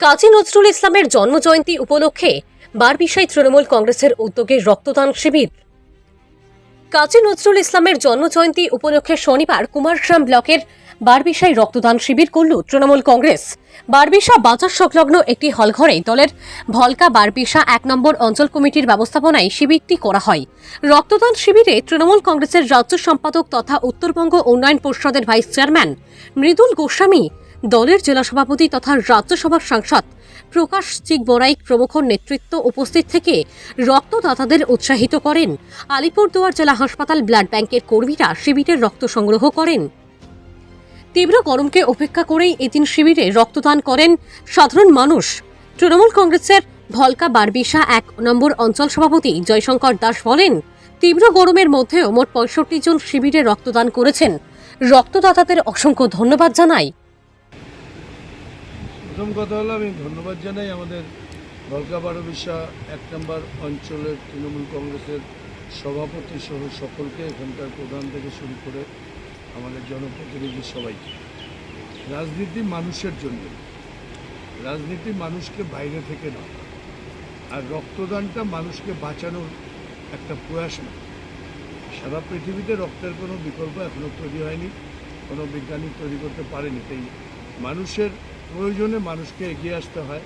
কাজী নজরুল ইসলামের জন্মজয়ন্তী উপলক্ষে বারবিশাই তৃণমূল কংগ্রেসের উদ্যোগে রক্তদান শিবির। কাজী নজরুল ইসলামের জন্মজয়ন্তী উপলক্ষে শনিবার কুমারগ্রাম ব্লকের বারবিশাই রক্তদান শিবির করল তৃণমূল কংগ্রেস। বারবিশা বাজার সংলগ্ন একটি হলঘরে দলের ভলকা বারবিশা এক নম্বর অঞ্চল কমিটির ব্যবস্থাপনায় শিবিরটি করা হয়। রক্তদান শিবিরে তৃণমূল কংগ্রেসের রাজ্য সম্পাদক তথা উত্তরবঙ্গ উন্নয়ন পরিষদের ভাইস চেয়ারম্যান মৃদুল গোস্বামী দলের জেলা সভাপতি তথা রাজ্যসভার সাংসদ প্রকাশ চিক বড়াইক প্রমুখ নেতৃত্ব উপস্থিত থেকে রক্তদাতাদের উৎসাহিত করেন। আলিপুরদুয়ার জেলা হাসপাতাল ব্লাড ব্যাংকের কর্মীরা শিবিরের রক্ত সংগ্রহ করেন। তীব্র গরমকে উপেক্ষা করেই এদিন শিবিরে রক্তদান করেন সাধারণ মানুষ। তৃণমূল কংগ্রেসের ভলকা বারবিশা এক নম্বর অঞ্চল সভাপতি জয়শঙ্কর দাস বলেন, তীব্র গরমের মধ্যেও মোট পঁয়ষট্টি জন শিবিরে রক্তদান করেছেন। রক্তদাতাদের অসংখ্য ধন্যবাদ জানাই। প্রথম কথা হলো আমি ধন্যবাদ জানাই আমাদের গলকাবাড়ো বিশ্বা এক নম্বর অঞ্চলের তৃণমূল কংগ্রেসের সভাপতি সহ সকলকে এখানকার প্রধান থেকে শুরু করে আমাদের জনপ্রতিনিধি সবাইকে। রাজনীতি মানুষের জন্য। রাজনীতি মানুষকে বাইরে থেকে না আর রক্তদানটা মানুষকে বাঁচানোর একটা প্রয়াস না সারা পৃথিবীতে রক্তের কোনো বিকল্প এখনও তৈরি হয়নি, কোনো বিজ্ঞানী তৈরি করতে পারেনি। তাই মানুষের প্রয়োজনে মানুষকে এগিয়ে আসতে হয়।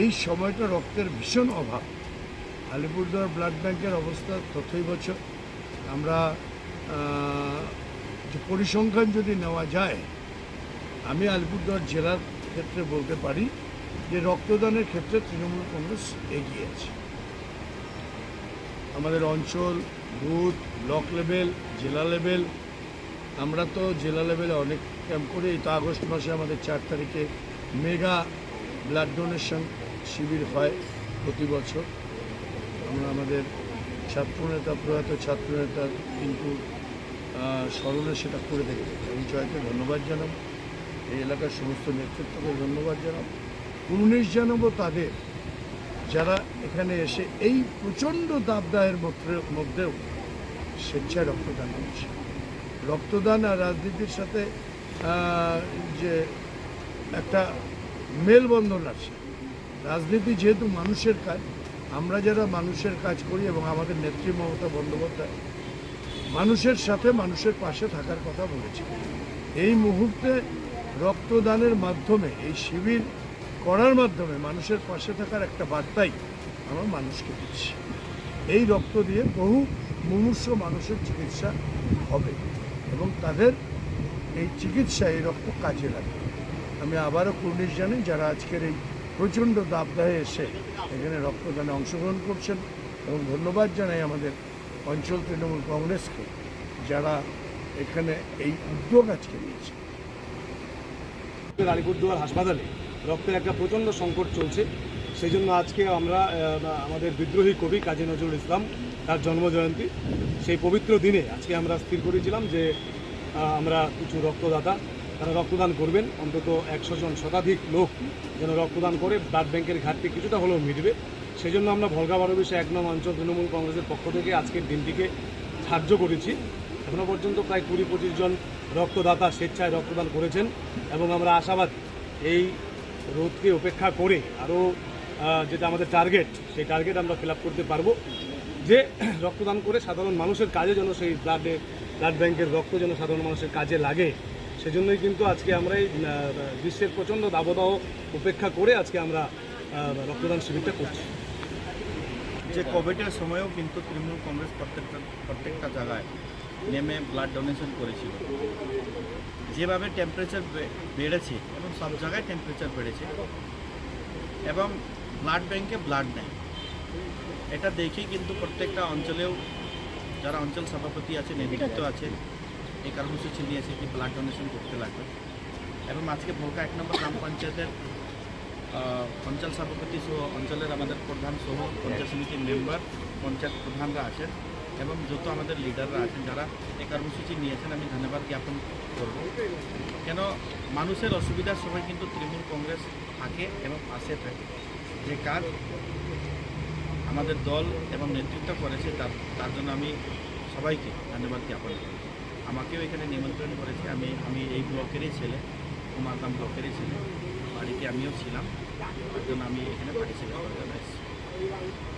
এই সময়টা রক্তের ভীষণ অভাব। আলিপুরদুয়ার ব্লাড ব্যাংকের অবস্থা তথই বছর। আমরা পরিসংখ্যান যদি নেওয়া যায়, আমি আলিপুরদুয়ার জেলার ক্ষেত্রে বলতে পারি যে রক্তদানের ক্ষেত্রে তৃণমূল কংগ্রেস এগিয়ে আছে। আমাদের অঞ্চল, বুথ, ব্লক লেভেল, জেলা লেভেল আমরা তো জেলা লেভেলে অনেক ক্যাম্প করি তো আগস্ট মাসে আমাদের চার তারিখে মেগা ব্লাড ডোনেশন শিবির হয় প্রতি বছর। আমরা আমাদের ছাত্রনেতা প্রয়াত ছাত্রনেতার কিন্তু স্মরণে সেটা করে থাকি আমি জয়কে ধন্যবাদ জানাব এই এলাকার সমস্ত নেতৃত্বকে ধন্যবাদ জানাব উনিশ জানাব তাদের যারা এখানে এসে এই প্রচণ্ড দাবদাহের মধ্যে মধ্যেও স্বেচ্ছায় রক্তদান করছে। রক্তদান আর রাজনীতির সাথে যে একটা মেলবন্ধন আছে। রাজনীতি যেহেতু মানুষের কাজ, আমরা যারা মানুষের কাজ করি এবং আমাদের নেত্রী মমতা বন্দ্যোপাধ্যায় মানুষের সাথে মানুষের পাশে থাকার কথা বলেছে। এই মুহূর্তে রক্তদানের মাধ্যমে, এই শিবির করার মাধ্যমে মানুষের পাশে থাকার একটা বার্তাই আমরা মানুষকে দিচ্ছি। এই রক্ত দিয়ে বহু মুমূর্ষ মানুষের চিকিৎসা হবে। এবং তাদের এই চিকিৎসা এই রক্ত কাজে লাগে। আমি আবারও কুর্নিশ জানি যারা আজকের এই প্রচণ্ড দাবদাহে এসে এখানে রক্তদানে অংশগ্রহণ করছেন এবং ধন্যবাদ জানাই আমাদের অঞ্চল তৃণমূল কংগ্রেসকে, যারা এখানে এই উদ্যোগ আজকে নিয়েছে। আলিপুরদুয়ার হাসপাতালে রক্তের একটা প্রচণ্ড সংকট চলছে। সেই জন্য আজকে আমরা আমাদের বিদ্রোহী কবি কাজী নজরুল ইসলাম, তার জন্মজয়ন্তী, সেই পবিত্র দিনে আজকে আমরা স্থির করেছিলাম যে আমরা কিছু রক্তদাতা, তারা রক্তদান করবেন। অন্তত একশো জন শতাধিক লোক যেন রক্তদান করে, ব্লাড ব্যাংকের ঘাটতি কিছুটা হলেও মিটবে। সেই জন্য আমরা ভলগা বারো বিষয়ে এক নং অঞ্চল তৃণমূল কংগ্রেসের পক্ষ থেকে আজকের দিনটিকে সাহায্য করেছি। এখনও পর্যন্ত প্রায় কুড়ি পঁচিশ জন রক্তদাতা স্বেচ্ছায় রক্তদান করেছেন এবং আমরা আশাবাদ এই রোধকে উপেক্ষা করে আরও যেটা আমাদের টার্গেট সেই টার্গেট আমরা ফিল করতে পারব। যে রক্তদান করে সাধারণ মানুষের কাজে যেন সেই ব্লাডে ব্লাড ব্যাংকের রক্ত যেন সাধারণ মানুষের কাজে লাগে, সেজন্যই কিন্তু আজকে আমরা এই বিশ্বের প্রচণ্ড দাবদাহ উপেক্ষা করে আজকে আমরা রক্তদান শিবিরটা করছি। যে কোভিডের সময়েও কিন্তু তৃণমূল কংগ্রেস প্রত্যেকটা প্রত্যেকটা জায়গায় নেমে ব্লাড ডোনেশন করেছিল। যেভাবে টেম্পারেচার বেড়েছে, এবং সব জায়গায় টেম্পারেচার বেড়েছে, এবং ব্লাড ব্যাংকে ব্লাড নেয়। এটা দেখেই কিন্তু প্রত্যেকটা অঞ্চলেও যারা অঞ্চল সভাপতি আছে, নেতৃত্ব আছে, এই কর্মসূচি নিয়েছে কি ব্লাড ডোনেশন করতে লাগবে এবং আজকে ভোকা এক নম্বর গ্রাম পঞ্চায়েতের অঞ্চল সভাপতি সহ অঞ্চলের আমাদের প্রধান সহ পঞ্চায়েত সমিতির মেম্বার, পঞ্চায়েত প্রধানরা আছেন এবং যত আমাদের লিডাররা আছেন, যারা এই কর্মসূচি নিয়েছেন আমি ধন্যবাদ জ্ঞাপন করব। কেন মানুষের অসুবিধার সময় কিন্তু তৃণমূল কংগ্রেস থাকে এবং পাশে থাকে। যে কাজ আমাদের দল এবং নেতৃত্ব করেছে, তার তার জন্য আমি সবাইকে ধন্যবাদ জ্ঞাপন করি। আমাকেও এখানে নিমন্ত্রণ করেছে। আমি আমি এই ব্লকেরই ছেলে কুমারগ্রাম ব্লকেরই ছেলে। বাড়িতে আমিও ছিলাম। তার জন্য আমি এখানে পার্টিসিপেট করে জন্য এসেছি।